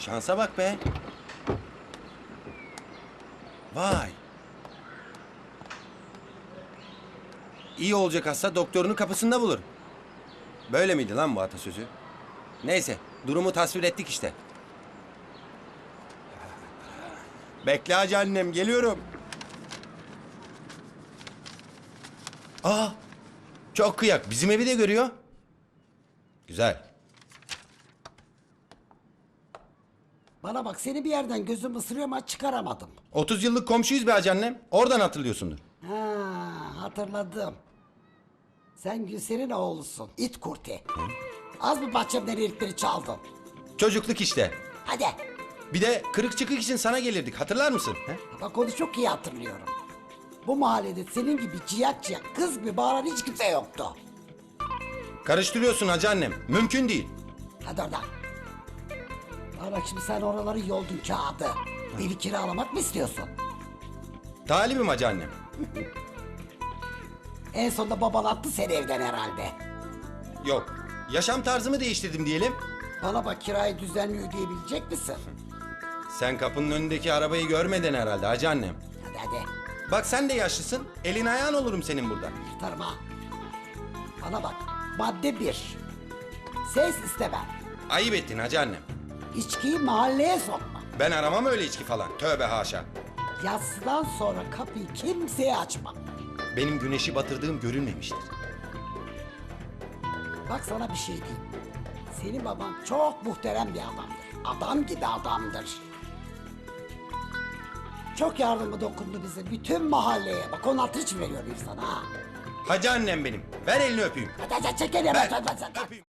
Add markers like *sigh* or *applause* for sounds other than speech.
Şansa bak be. Vay. İyi olacak hasta doktorunu kapısında bulur. Böyle miydi lan bu atasözü? Neyse, durumu tasvir ettik işte. Bekle hacı annem, geliyorum. Aa, çok kıyak. Bizim evi de görüyor. Güzel. Bana bak seni bir yerden gözüm ısırıyor ama çıkaramadım. 30 yıllık komşuyuz be hacı annem. Oradan hatırlıyorsundur. Ha hatırladım. Sen Gülser'in oğlusun. İt kurti. Az mı bahçemden erikleri çaldın? Çocukluk işte. Hadi. Bir de kırık çıkık için sana gelirdik. Hatırlar mısın? He? Bak onu çok iyi hatırlıyorum. Bu mahallede senin gibi ciyak ciyak kız gibi bağıran hiç kimse yoktu. Karıştırıyorsun hacı annem. Mümkün değil. Hadi oradan. Bak şimdi sen oraları yoldun kağıdı. Evi kiralamak mı istiyorsun? Talibim hacı annem. *laughs* En sonunda baban attı seni evden herhalde. Yok. Yaşam tarzımı değiştirdim diyelim. Bana bak kirayı düzenli ödeyebilecek misin? Sen kapının önündeki arabayı görmeden herhalde hacı annem. Hadi hadi. Bak sen de yaşlısın. Elin ayağın olurum senin burada. Yırtarım ha. Bana bak. Madde bir. Ses istemem. Ayıp ettin hacı annem. İçkiyi mahalleye sokma. Ben aramam öyle içki falan. Tövbe haşa. Yatsıdan sonra kapıyı kimseye açma. Benim güneşi batırdığım görülmemiştir. Bak sana bir şey diyeyim. Senin baban çok muhterem bir adamdır. Adam gibi adamdır. Çok yardımı dokundu bize. Bütün mahalleye. Bak hatırı için veriyorum sana ha. Hacı annem benim. Ver elini öpeyim. Hadi hadi çek elini. Ver. Hadi, hadi, hadi. Öpeyim.